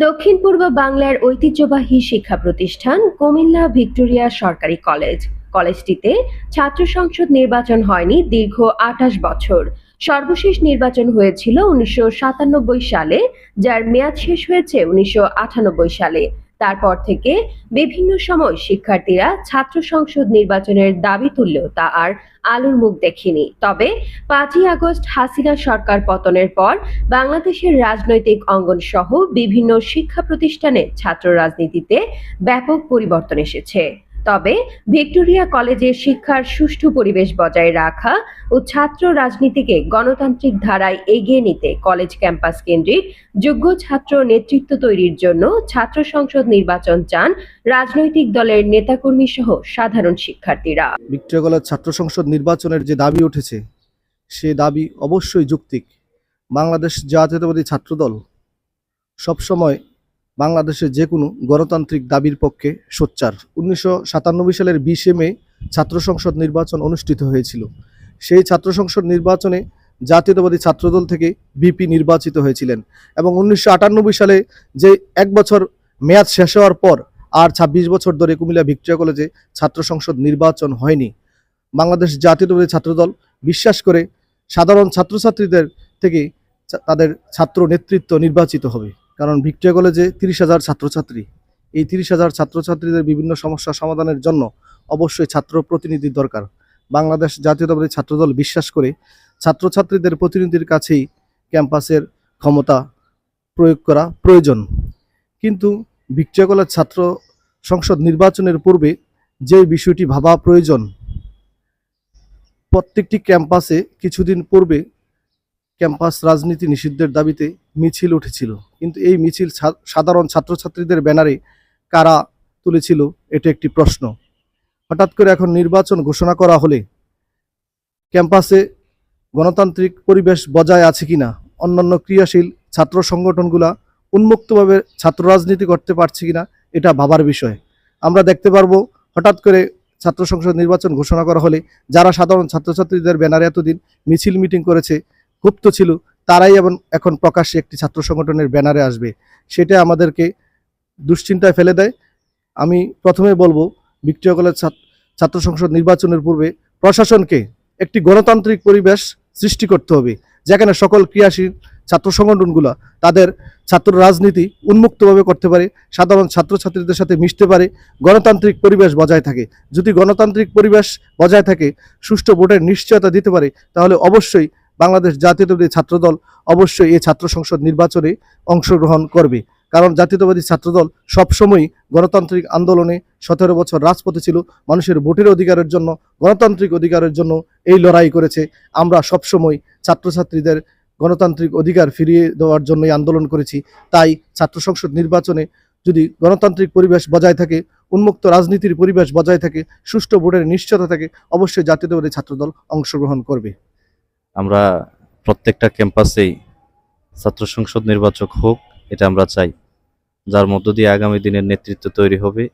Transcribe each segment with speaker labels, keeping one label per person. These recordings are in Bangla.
Speaker 1: দক্ষিণ পূর্ব বাংলার ঐতিহ্যবাহী শিক্ষা প্রতিষ্ঠান কুমিল্লা ভিক্টোরিয়া সরকারি কলেজ। কলেজটিতে ছাত্র সংসদ নির্বাচন হয়নি দীর্ঘ আঠাশ বছর। সর্বশেষ নির্বাচন হয়েছিল উনিশশো সাতানব্বই সালে, যার মেয়াদ শেষ হয়েছে উনিশশো আটানব্বই সালে। তারপর থেকে বিভিন্ন সময় শিক্ষার্থীরা ছাত্র সংসদ নির্বাচনের দাবি তুললেও তা আর আলোর মুখ দেখেনি। তবে পাঁচই আগস্ট হাসিনা সরকার পতনের পর বাংলাদেশের রাজনৈতিক অঙ্গন সহ বিভিন্ন শিক্ষা প্রতিষ্ঠানে ছাত্র রাজনীতিতে ব্যাপক পরিবর্তন এসেছে। তবে ভিক্টোরিয়া কলেজে শিক্ষার সুষ্ঠু পরিবেশ বজায় রাখা ও ছাত্র রাজনীতিকে গণতান্ত্রিক ধারায় এগিয়ে নিতে কলেজ ক্যাম্পাস কেন্দ্রিক যোগ্য ছাত্র নেতৃত্ব তৈরির জন্য ছাত্র সংসদ নির্বাচন চান রাজনৈতিক দলের নেতাকর্মী সহ সাধারণ শিক্ষার্থীরা।
Speaker 2: ভিক্টোরিয়া কলেজ ছাত্র সংসদ নির্বাচনের যে দাবি উঠেছে, সে দাবি অবশ্যই যৌক্তিক। বাংলাদেশ জাতীয়তাবাদী ছাত্রদল সবসময় বাংলাদেশের যে কোনো গণতান্ত্রিক দাবির পক্ষে সোচ্চার। উনিশশো সাতানব্বই সালের বিশে মে ছাত্র সংসদ নির্বাচন অনুষ্ঠিত হয়েছিল। সেই ছাত্র সংসদ নির্বাচনে জাতীয়তাবাদী ছাত্রদল থেকে বিপি নির্বাচিত হয়েছিলেন এবং উনিশশো আটানব্বই সালে যে এক বছর মেয়াদ শেষ হওয়ার পর আর ছাব্বিশ বছর ধরে কুমিল্লা ভিক্টোরিয়া কলেজে ছাত্র সংসদ নির্বাচন হয়নি। বাংলাদেশ জাতীয়তাবাদী ছাত্রদল বিশ্বাস করে সাধারণ ছাত্রছাত্রীদের থেকে তাদের ছাত্র নেতৃত্ব নির্বাচিত হবে। কারণ ভিক্টোরিয়া কলেজে তিরিশ হাজার ছাত্রছাত্রী। এই তিরিশ হাজার ছাত্রছাত্রীদের বিভিন্ন সমস্যা সমাধানের জন্য অবশ্যই ছাত্র প্রতিনিধির দরকার। বাংলাদেশ জাতীয়তাবাদী ছাত্রদল বিশ্বাস করে ছাত্রছাত্রীদের প্রতিনিধির কাছেই ক্যাম্পাসের ক্ষমতা প্রয়োগ করা প্রয়োজন। কিন্তু ভিক্টোরিয়া কলেজ ছাত্র সংসদ নির্বাচনের পূর্বে যে বিষয়টি ভাবা প্রয়োজন, প্রত্যেকটি ক্যাম্পাসে কিছুদিন পূর্বে ক্যাম্পাস রাজনীতি নিষিদ্ধের দাবিতে মিছিল উঠেছিল। কিন্তু এই মিছিল সাধারণ ছাত্রছাত্রীদের ব্যানারে কারা তুলেছিল, এটা একটি প্রশ্ন। হঠাৎ করে এখন নির্বাচন ঘোষণা করা হলে ক্যাম্পাসে গণতান্ত্রিক পরিবেশ বজায় আছে কিনা, অন্যান্য ক্রিয়াশীল ছাত্র সংগঠনগুলা উন্মুক্তভাবে ছাত্র রাজনীতি করতে পারছে কিনা, এটা ভাবার বিষয়। আমরা দেখতে পারব, হঠাৎ করে ছাত্র সংসদ নির্বাচন ঘোষণা করা হলে যারা সাধারণ ছাত্রছাত্রীদের ব্যানারে এতদিন মিছিল মিটিং করেছে গুপ্ত ছিল, তারাই এবং এখন প্রকাশ্যে একটি ছাত্র সংগঠনের ব্যানারে আসবে। সেটা আমাদেরকে দুশ্চিন্তায় ফেলে দেয়। আমি প্রথমে বলব ভিক্টোরিয়া কলেজ ছাত্র সংসদ নির্বাচনের পূর্বে প্রশাসনকে একটি গণতান্ত্রিক পরিবেশ সৃষ্টি করতে হবে, যেখানে সকল ক্রিয়াশীল ছাত্র সংগঠনগুলো তাদের ছাত্র রাজনীতি উন্মুক্তভাবে করতে পারে, সাধারণ ছাত্রছাত্রীদের সাথে মিশতে পারে, গণতান্ত্রিক পরিবেশ বজায় থাকে। যদি গণতান্ত্রিক পরিবেশ বজায় থাকে, সুষ্ঠু ভোটের নিশ্চয়তা দিতে পারে, তাহলে অবশ্যই বাংলাদেশ জাতীয়তাবাদী ছাত্রদল অবশ্যই এই ছাত্র সংসদ নির্বাচনে অংশগ্রহণ করবে। কারণ জাতীয়তাবাদী ছাত্রদল সবসময়ই গণতান্ত্রিক আন্দোলনে সতেরো বছর রাজপথে ছিল। মানুষের ভোটের অধিকারের জন্য, গণতান্ত্রিক অধিকারের জন্য এই লড়াই করেছে। আমরা সবসময় ছাত্রছাত্রীদের গণতান্ত্রিক অধিকার ফিরিয়ে দেওয়ার জন্যই আন্দোলন করেছি। তাই ছাত্র সংসদ নির্বাচনে যদি গণতান্ত্রিক পরিবেশ বজায় থাকে, উন্মুক্ত রাজনীতির পরিবেশ বজায় থাকে, সুষ্ঠু ভোটের নিশ্চয়তা থাকে, অবশ্যই জাতীয়তাবাদী ছাত্রদল অংশগ্রহণ করবে।
Speaker 3: আমরা প্রত্যেকটা ক্যাম্পাসেই ছাত্র সংসদ নির্বাচক হোক, এটা আমরা চাই। যার মধ্য দিয়ে আগামী দিনের নেতৃত্ব তৈরি হবে,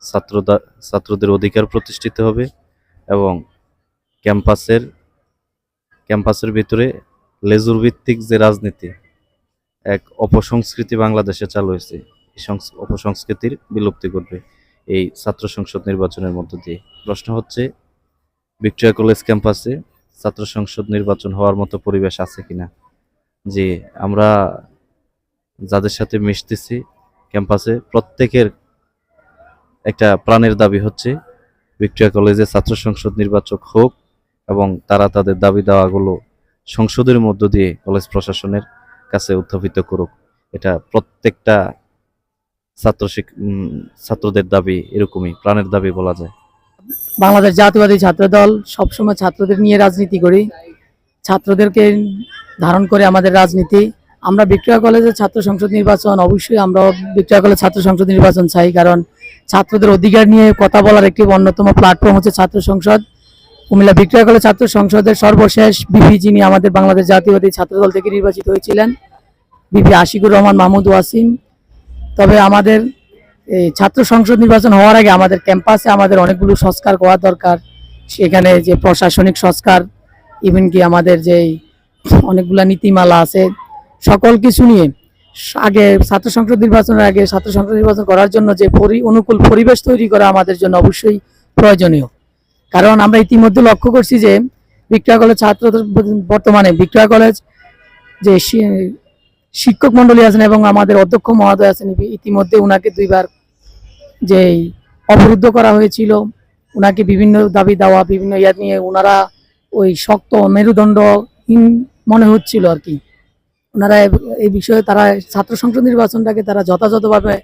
Speaker 3: ছাত্রদা, ছাত্রদের অধিকার প্রতিষ্ঠিত হবে এবং ক্যাম্পাসের ক্যাম্পাসের ভিতরে লেজুর ভিত্তিক যে রাজনীতি, এক অপসংস্কৃতি বাংলাদেশে চালু হয়েছে, এই সংস- অপসংস্কৃতির বিলুপ্তি ঘটবে এই ছাত্র সংসদ নির্বাচনের মধ্য দিয়ে। প্রশ্ন হচ্ছে, ভিক্টোরিয়া কলেজ ক্যাম্পাসে ছাত্র সংসদ নির্বাচন হওয়ার মতো পরিবেশ আছে কিনা? যে আমরা যাদের সাথে মিশতেছি ক্যাম্পাসে, প্রত্যেকের একটা প্রাণের দাবি হচ্ছে ভিক্টোরিয়া কলেজে ছাত্র সংসদ নির্বাচক হোক এবং তারা তাদের দাবি দাওয়াগুলো সংসদের মধ্য দিয়ে কলেজ প্রশাসনের কাছে উত্থাপিত করুক। এটা প্রত্যেকটা ছাত্র ছাত্রদের দাবি এরকমই, প্রাণের দাবি বলা যায়।
Speaker 4: বাংলাদেশ জাতীয়বাদী ছাত্র দল সবসময় ছাত্রদের নিয়ে রাজনীতি করি। ছাত্রদেরকে ধারণ করে আমাদের রাজনীতি। আমরা ভিক্টোরিয়া কলেজের ছাত্র সংসদ নির্বাচন, অবশ্যই আমরা ভিক্টোরিয়া কলেজ ছাত্র সংসদ নির্বাচন চাই, কারণ ছাত্রদের অধিকার নিয়ে কথা বলার একটি অন্যতম প্ল্যাটফর্ম হচ্ছে ছাত্র সংসদ। কুমিল্লা ভিক্টোরিয়া কলেজ ছাত্র সংসদের সর্বশেষ বিপি যিনি আমাদের বাংলাদেশ জাতীয়বাদী ছাত্র দল থেকে নির্বাচিত হয়েছিলেন বিপি আশিকুর রহমান মাহমুদ ওয়াসিম। তবে আমাদের ছাত্র সংসদ নির্বাচন হওয়ার আগে আমাদের ক্যাম্পাসে আমাদের অনেকগুলো সংস্কার করা দরকার। সেখানে যে প্রশাসনিক সংস্কার ইভেন কি আমাদের যে অনেকগুলা নীতিমালা আছে, সকল কিছু নিয়ে আগে ছাত্র সংসদ নির্বাচনের আগে ছাত্র সংসদ নির্বাচন করার জন্য যে পরি, অনুকূল পরিবেশ তৈরি করা আমাদের জন্য অবশ্যই প্রয়োজনীয়। কারণ আমরা ইতিমধ্যে লক্ষ্য করছি যে বিক্রয় কলেজ ছাত্র বর্তমানে বিক্রয় কলেজ যে শিক্ষক মন্ডলী আছেন এবং আমাদের অধ্যক্ষ মহোদয় আছেন, ইতিমধ্যে উনাকে দুইবার যে অবরুদ্ধ করা হয়েছিল ওনাকে বিভিন্ন দাবি দেওয়া, বিভিন্ন ইয়া নিয়ে ওনারা ওই শক্ত মেরুদণ্ডহীন মনে হচ্ছিল আর কি। ওনারা এই বিষয়ে তারা ছাত্র সংসদ নির্বাচনটাকে তারা যথাযথভাবে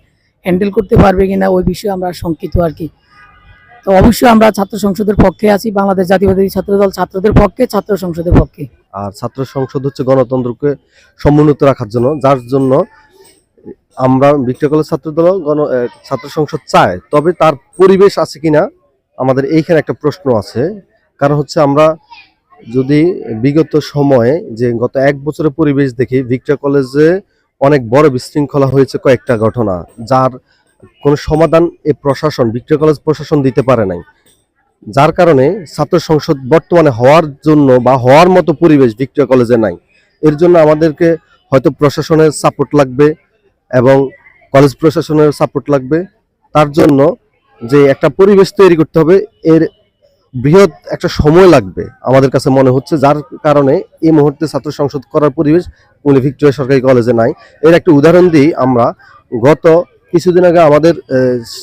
Speaker 4: হ্যান্ডেল করতে পারবে কিনা ওই বিষয়ে আমরা শঙ্কিত আর কি। তো অবশ্যই আমরা ছাত্র সংসদের পক্ষে আছি, বাংলাদেশ জাতীয়বাদী ছাত্র দল ছাত্রদের পক্ষে, ছাত্র সংসদের পক্ষে।
Speaker 5: আর ছাত্র সংসদ হচ্ছে গণতন্ত্রকে সমুন্নত রাখার জন্য, যার জন্য আমরা বিক্রয় কলেজ ছাত্র দল গণ ছাত্র সংসদ চায়, তবে তার পরিবেশ আছে কিনা আমাদের এইখানে একটা প্রশ্ন আছে। কারণ হচ্ছে আমরা যদি বিগত সময়ে যে গত এক বছরের পরিবেশ দেখি, ভিক্টোরিয়া কলেজে অনেক বড় বিশৃঙ্খলা হয়েছে কয়েকটা ঘটনা, যার কোনো সমাধান এ প্রশাসন, ভিক্টোরিয়া কলেজ প্রশাসন দিতে পারে নাই। যার কারণে ছাত্র সংসদ বর্তমানে হওয়ার জন্য বা হওয়ার মতো পরিবেশ ভিক্টোরিয়া কলেজে নাই। এর জন্য আমাদেরকে হয়তো প্রশাসনের সাপোর্ট লাগবে এবং কলেজ প্রশাসনের সাপোর্ট লাগবে। তার জন্য যে একটা পরিবেশ তৈরি করতে হবে, এর বৃহৎ একটা সময় লাগবে আমাদের কাছে মনে হচ্ছে, যার কারণে এই মুহূর্তে ছাত্র সংসদ করার পরিবেশ মূল ভিক্টোরিয়া সরকারি কলেজে নাই। এর একটা উদাহরণ দিই আমরা, গত কিছুদিন আগে আমাদের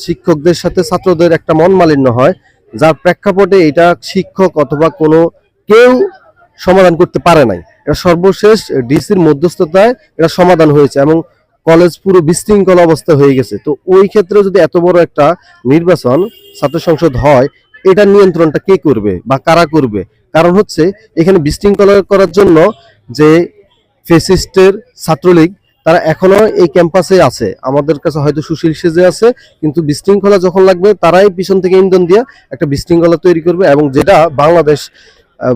Speaker 5: শিক্ষকদের সাথে ছাত্রদের একটা মন মালিন্য হয়, যার প্রেক্ষাপটে এটা শিক্ষক অথবা কোনো কেউ সমাধান করতে পারে নাই। এটা সর্বশেষ ডিসির মধ্যস্থতায় এটা সমাধান হয়েছে এবং কলেজ পুরো বিশৃঙ্খল অবস্থা হয়ে গেছে। তো ওই ক্ষেত্রে যদি এত বড় একটা নির্বাচন ছাত্র সংসদ হয়, এটা নিয়ন্ত্রণটা কে করবে বা কারা করবে? কারণ হচ্ছে, এখানে বিশৃঙ্খলা করার জন্য যে ফেসিস্টের ছাত্রলীগ, তারা এখনও এই ক্যাম্পাসে আছে। আমাদের কাছে হয়তো সুশীল সেজে আছে, কিন্তু বিশৃঙ্খলা যখন লাগবে, তারাই পিছন থেকে ইন্ধন দিয়ে একটা বিশৃঙ্খলা তৈরি করবে এবং যেটা বাংলাদেশ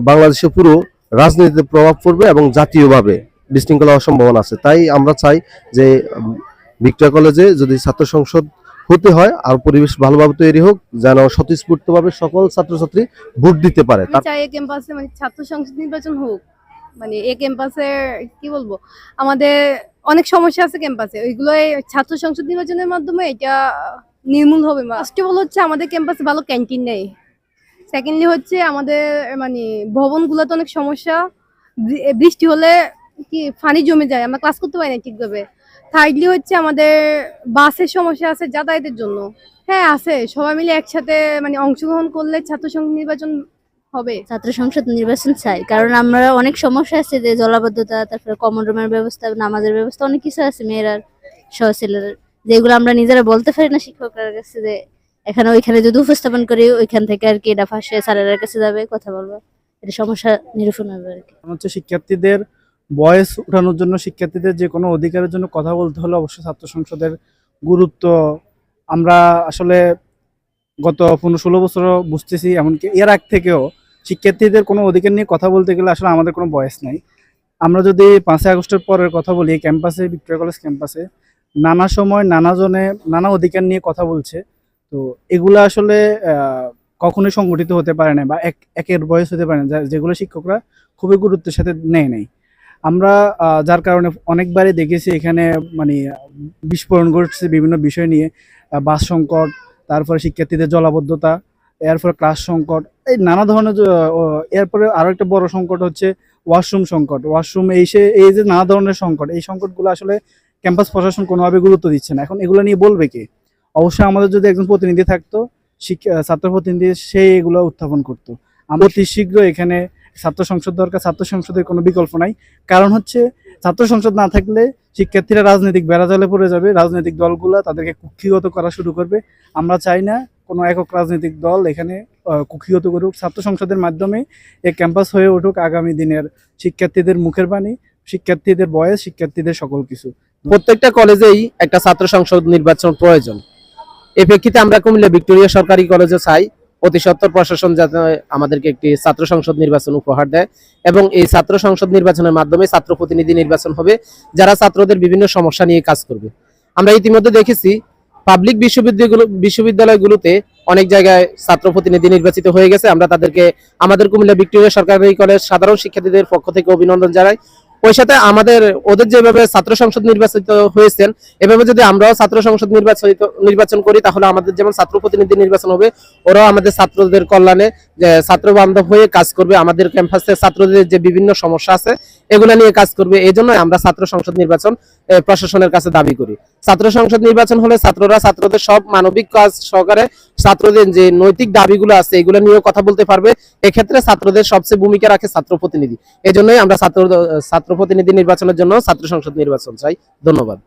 Speaker 5: বাংলাদেশে পুরো রাজনীতিতে প্রভাব পড়বে এবং জাতীয়ভাবে। বিশৃঙ্খলা হওয়ার সম্ভাবনা আছে। তাই আমরা চাই যে ভিক্টোরিয়া কলেজে যদি ছাত্র সংসদ হতে হয় আর পরিবেশ ভালোভাবে তৈরি হোক যেন স্বতঃস্ফূর্তভাবে সকল ছাত্রছাত্রী ভোট দিতে পারে।
Speaker 6: চাই এই ক্যাম্পাসে মানে ছাত্র সংসদ নির্বাচন হোক। মানে এই ক্যাম্পাসে কি বলব? আমাদের অনেক সমস্যা আছে ক্যাম্পাসে। ওইগুলো ছাত্র সংসদ নির্বাচনের মাধ্যমে এটা নির্মূল হবে। ফার্স্ট অফ অল হচ্ছে আমাদের ক্যাম্পাসে ভালো ক্যান্টিন নেই। সেকেন্ডলি হচ্ছে আমাদের মানে ভবনগুলোতে অনেক সমস্যা। বৃষ্টি হলে কি পানি জমে যায় আমরা ক্লাস করতে পারি না ঠিকভাবে। থার্ডলি হচ্ছে আমাদের বাসের সমস্যা আছে যাতায়াতের জন্য। হ্যাঁ আছে সবাই মিলে একসাথে মানে অংশগ্রহণ করলে ছাত্র সংসদ নির্বাচন হবে।
Speaker 7: ছাত্র সংসদ নির্বাচন চাই কারণ আমরা অনেক সমস্যা আছে যে জলাবদ্ধতা তারপরে কমন রুমের ব্যবস্থা নামাজের ব্যবস্থা অনেক কিছু আছে মেয়েরার সহ ছেলের যেগুলো আমরা নিজেরা বলতে পারি না শিক্ষকের কাছে যে এখানে ওইখানে যদি উপস্থাপন করি ওইখান থেকে আর কি এটা ফাঁসে স্যারের কাছে যাবে কথা বলব। এটা সমস্যা নিরূপণ হবে আর কি।
Speaker 8: হচ্ছে শিক্ষার্থীদের বয়স উঠানোর জন্য শিক্ষার্থীদের যে কোনো অধিকারের জন্য কথা বলতে হলে অবশ্যই ছাত্র সংসদের গুরুত্ব আমরা আসলে গত পনেরো ষোলো বছর বুঝতেছি, এমনকি এর আগ থেকেও শিক্ষার্থীদের কোনো অধিকার নিয়ে কথা বলতে গেলে আসলে আমাদের কোনো বয়স নাই। আমরা যদি পাঁচই আগস্টের পরের কথা বলি, ক্যাম্পাসে, ভিক্টোরিয়া কলেজ ক্যাম্পাসে, নানা সময় নানা জনে নানা অধিকার নিয়ে কথা বলছে। তো এগুলো আসলে কখনোই সংগঠিত হতে পারে না বা এক, একের বয়স হতে পারে না। যেগুলো শিক্ষকরা খুবই গুরুত্বের সাথে নেয় নাই। আমরা যার কারণে অনেকবারই দেখেছি এখানে মানে বিস্ফোরণ ঘটছে বিভিন্ন বিষয় নিয়ে। বাস সংকট, তারপরে শিক্ষার্থীদের জলাবদ্ধতা, এরপরে ক্লাস সংকট, এই নানা ধরনের এরপরে আরও একটা বড় সংকট হচ্ছে ওয়াশরুম সংকট। ওয়াশরুম এই সে, এই যে নানা ধরনের সংকট, এই সংকটগুলো আসলে ক্যাম্পাস প্রশাসন কোনোভাবে গুরুত্ব দিচ্ছে না। এখন এগুলো নিয়ে বলবে কে? অবশ্যই আমাদের যদি একজন প্রতিনিধি থাকতো, শিক্ষা, ছাত্র প্রতিনিধি, সে এগুলো উত্থাপন করতো। আমরা অতি শীঘ্র এখানে ছাত্র সংসদ দরকার, ছাত্র সংসদের কোনো বিকল্প নাই। কারণ হচ্ছে, ছাত্র সংসদ না থাকলে শিক্ষার্থীরা রাজনৈতিক বেড়াজালে পড়ে যাবে। রাজনৈতিক দলগুলো তাদেরকে কুক্ষিগত করা শুরু করবে। আমরা চাই না কোনো একক রাজনৈতিক দল এখানে কুক্ষিগত করুক। ছাত্র সংসদের মাধ্যমে এই ক্যাম্পাস হয়ে উঠুক আগামী দিনের শিক্ষার্থীদের মুখের বাণী, শিক্ষার্থীদের বয়স, শিক্ষার্থীদের সকল কিছু।
Speaker 9: প্রত্যেকটা কলেজেই একটা ছাত্র সংসদ নির্বাচন প্রয়োজন। এই প্রেক্ষিতে আমরা কুমিল্লা ভিক্টোরিয়া সরকারি কলেজে চাই। অতি সত্তর প্রশাসন যাতে আমাদেরকে একটি ছাত্র সংসদ নির্বাচন উপহার দেয় এবং এই ছাত্র সংসদ নির্বাচনের মাধ্যমে ছাত্র প্রতিনিধি নির্বাচন হবে, যারা ছাত্রদের বিভিন্ন সমস্যা নিয়ে কাজ করবে। আমরা ইতিমধ্যে দেখেছি পাবলিক বিশ্ববিদ্যালয়গুলো, বিশ্ববিদ্যালয়গুলোতে অনেক জায়গায় ছাত্র প্রতিনিধি নির্বাচিত হয়ে গেছে। আমরা তাদেরকে, আমাদের কুমিল্লা ভিক্টোরিয়া সরকারি কলেজ সাধারণ শিক্ষার্থীদের পক্ষ থেকে অভিনন্দন জানাই। ওই সাথে আমাদের, ওদের যেভাবে ছাত্র সংসদ নির্বাচিত হয়েছেন, এভাবে যদি আমরাও ছাত্র সংসদ নির্বাচিত, নির্বাচন করি, তাহলে আমাদের যেমন ছাত্র প্রতিনিধি নির্বাচন হবে, ওরাও আমাদের ছাত্রদের কল্যাণে ছাত্র বান্ধব হয়ে কাজ করবে আমাদের ক্যাম্পাসে ছাত্রদের যে বিভিন্ন সমস্যা আছে, এগুলো নিয়ে কাজ করবে, এই জন্য আমরা ছাত্র সংসদ নির্বাচন প্রশাসনের কাছে দাবি করি। ছাত্র সংসদ নির্বাচন হলে ছাত্ররা ছাত্রদের সব মানবিক কাজ সহকারে ছাত্রদের যে নৈতিক দাবিগুলো আছে, এগুলো নিয়েও কথা বলতে পারবে। এক্ষেত্রে ছাত্রদের সবচেয়ে ভূমিকা রাখে ছাত্র প্রতিনিধি। এই জন্যই আমরা ছাত্র ছাত্র প্রতিনিধি নির্বাচনের জন্য ছাত্র সংসদ নির্বাচন চাই। ধন্যবাদ।